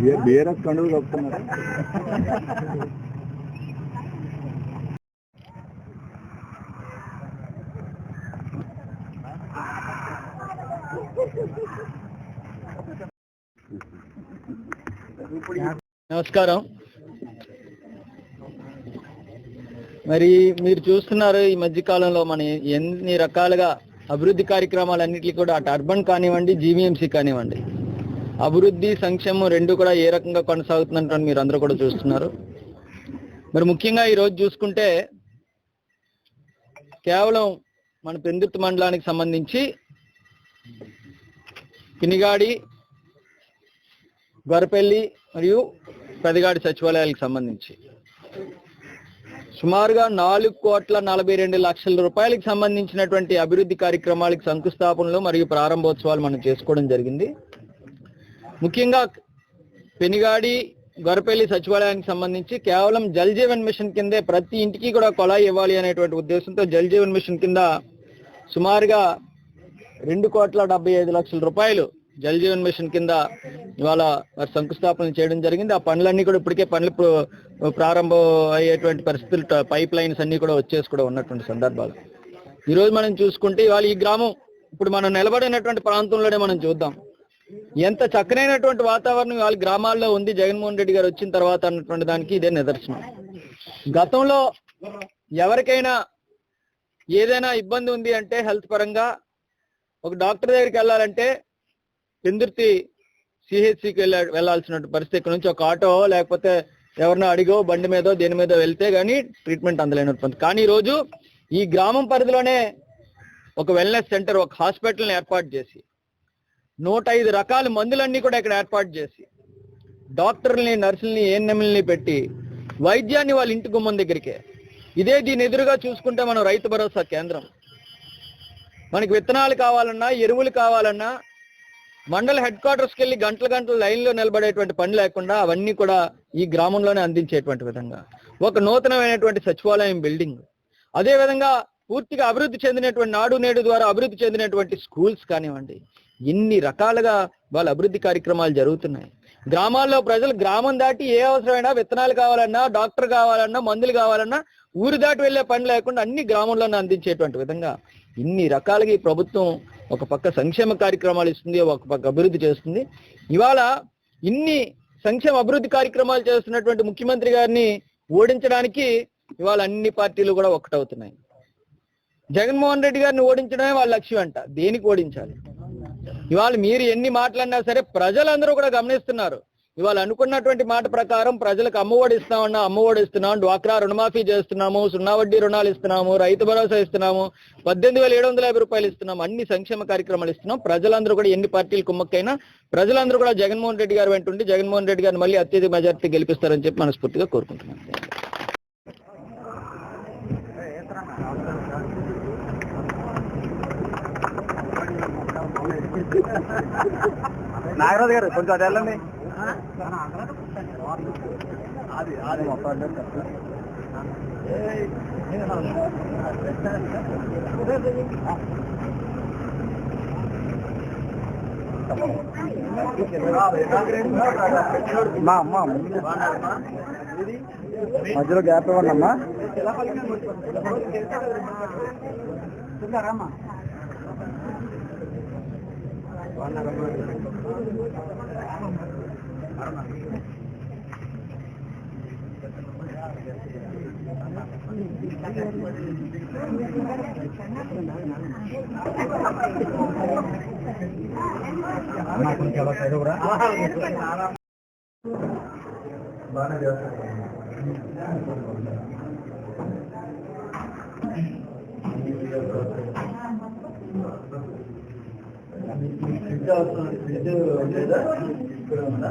BRS కండువు కప్పుతున్నారు. నమస్కారం. మరి మీరు చూస్తున్నారు ఈ మధ్య కాలంలో మన ఎన్ని రకాలుగా అభివృద్ధి కార్యక్రమాలన్నింటికి కూడా అటు అర్బన్ కానివ్వండి జీవీఎంసీ కానివ్వండి. అభివృద్ధి సంక్షేమం రెండు కూడా ఏ రకంగా కొనసాగుతుందంటే మీరు అందరూ కూడా చూస్తున్నారు. మరి ముఖ్యంగా ఈ రోజు చూసుకుంటే కేవలం మన పెందుర్తి మండలానికి సంబంధించి పినిగాడి గొరపెల్లి మరియు పెదగాడి సచివాలయాలకు సంబంధించి. సుమారుగా నాలుగు కోట్ల నలభై రెండు లక్షల రూపాయలకు సంబంధించినటువంటి అభివృద్ధి కార్యక్రమాలకు శంకుస్థాపనలు మరియు ప్రారంభోత్సవాలు మనం చేసుకోవడం జరిగింది. ముఖ్యంగా పెనిగాడి గొరపల్లి సచివాలయానికి సంబంధించి కేవలం జల్ జీవన్ మిషన్ కిందే ప్రతి ఇంటికి కూడా కొలాయి ఇవ్వాలి అనేటువంటి ఉద్దేశంతో జల్ జీవన్ మిషన్ కింద సుమారుగా రెండు కోట్ల డెబ్బై ఐదు లక్షల రూపాయలు జల్ జీవన్ మిషన్ కింద ఇవాళ శంకుస్థాపన చేయడం జరిగింది. ఆ పనులన్నీ కూడా ఇప్పటికే పనులు ప్రారంభం అయ్యేటువంటి పరిస్థితులు పైప్ లైన్స్ అన్ని కూడా వచ్చేసి కూడా ఉన్నటువంటి సందర్భాలు. ఈరోజు మనం చూసుకుంటే ఇవాళ ఈ గ్రామం ఇప్పుడు మనం నిలబడినటువంటి ప్రాంతంలోనే మనం చూద్దాం. ఎంత చక్కనైనటువంటి వాతావరణం వాళ్ళ గ్రామాల్లో ఉంది. జగన్మోహన్ రెడ్డి గారు వచ్చిన తర్వాత అన్నటువంటి దానికి ఇదే నిదర్శనం. గతంలో ఎవరికైనా ఏదైనా ఇబ్బంది ఉంది అంటే హెల్త్ పరంగా ఒక డాక్టర్ దగ్గరికి వెళ్ళాలంటే పెందుర్తి సిహెచ్సికి వెళ్ళ వెళ్ళాల్సిన పరిస్థితి ఇక్కడ నుంచి ఒక ఆటో లేకపోతే ఎవరినో అడిగో బండి మీదో దేని మీదో వెళ్తే కానీ ట్రీట్మెంట్ అందలేనటువంటి కానీ ఈరోజు రోజు ఈ గ్రామం పరిధిలోనే ఒక వెల్నెస్ సెంటర్ ఒక హాస్పిటల్ని ఏర్పాటు చేసి నూట ఐదు రకాల మందులన్నీ కూడా ఇక్కడ ఏర్పాటు చేసి డాక్టర్లని నర్సుల్ని ఏఎన్ఎంలని పెట్టి వైద్యాన్ని వాళ్ళ ఇంటి గుమ్మం దగ్గరికే. ఇదే దీని ఎదురుగా చూసుకుంటే మనం రైతు భరోసా కేంద్రం. మనకి విత్తనాలు కావాలన్నా ఎరువులు కావాలన్నా మండల హెడ్ క్వార్టర్స్కి వెళ్ళి గంటల గంటల లైన్లో నిలబడేటువంటి పని లేకుండా అవన్నీ కూడా ఈ గ్రామంలోనే అందించేటువంటి విధంగా. ఒక నూతనమైనటువంటి సచివాలయం బిల్డింగ్. అదే విధంగా పూర్తిగా అభివృద్ధి చెందినటువంటి నాడు నేడు ద్వారా అభివృద్ధి చెందినటువంటి స్కూల్స్ కానివ్వండి ఇన్ని రకాలుగా వాళ్ళ అభివృద్ధి కార్యక్రమాలు జరుగుతున్నాయి. గ్రామాల్లో ప్రజలు గ్రామం దాటి ఏ అవసరమైనా విత్తనాలు కావాలన్నా డాక్టర్ కావాలన్నా మందులు కావాలన్నా ఊరు దాటి వెళ్ళే పని లేకుండా అన్ని గ్రామంలోనే అందించేటువంటి విధంగా ఇన్ని రకాలుగా ఈ ప్రభుత్వం ఒక పక్క సంక్షేమ కార్యక్రమాలు ఇస్తుంది ఒక పక్క అభివృద్ధి చేస్తుంది. ఇవాళ ఇన్ని సంక్షేమ అభివృద్ధి కార్యక్రమాలు చేస్తున్నటువంటి ముఖ్యమంత్రి గారిని ఓడించడానికి ఇవాళ అన్ని పార్టీలు కూడా ఒకటవుతున్నాయి జగన్మోహన్ రెడ్డి గారిని ఓడించడమే వాళ్ళ లక్ష్యం అంట. దేనికి ఓడించాలి? ఇవాళ మీరు ఎన్ని మాట్లాడినా సరే ప్రజలందరూ కూడా గమనిస్తున్నారు. ఇవాళ అనుకున్నటువంటి మాట ప్రకారం ప్రజలకు అమ్మఒడి ఇస్తామన్నా అమ్మఒడి ఇస్తున్నాం డ్వాక్రా రుణమాఫీ చేస్తున్నాము సున్నా వడ్డీ రుణాలు ఇస్తున్నాము రైతు భరోసా ఇస్తున్నాము పద్దెనిమిది వేల ఏడు వందల యాభై రూపాయలు ఇస్తున్నాం అన్ని సంక్షేమ కార్యక్రమాలు ఇస్తున్నాం. ప్రజలందరూ కూడా ఎన్ని పార్టీలు కుమ్మక్కైనా ప్రజలందరూ కూడా జగన్మోహన్ రెడ్డి గారు వెంటుండి జగన్మోహన్ రెడ్డి గారిని మళ్ళీ అత్యధిక మెజార్టీ గెలిపిస్తారని చెప్పి మనస్ఫూర్తిగా కోరుకుంటున్నాను నాగరాజు గారు కొంచెం అది వెళ్ళండి. మా అమ్మ మధ్యలో గ్యాప్ ఇవ్వండి అమ్మా? Mana dia? Thank you. అవసరం ఫ్రిడ్జ్ లేదా ఇక్కడ ఉందా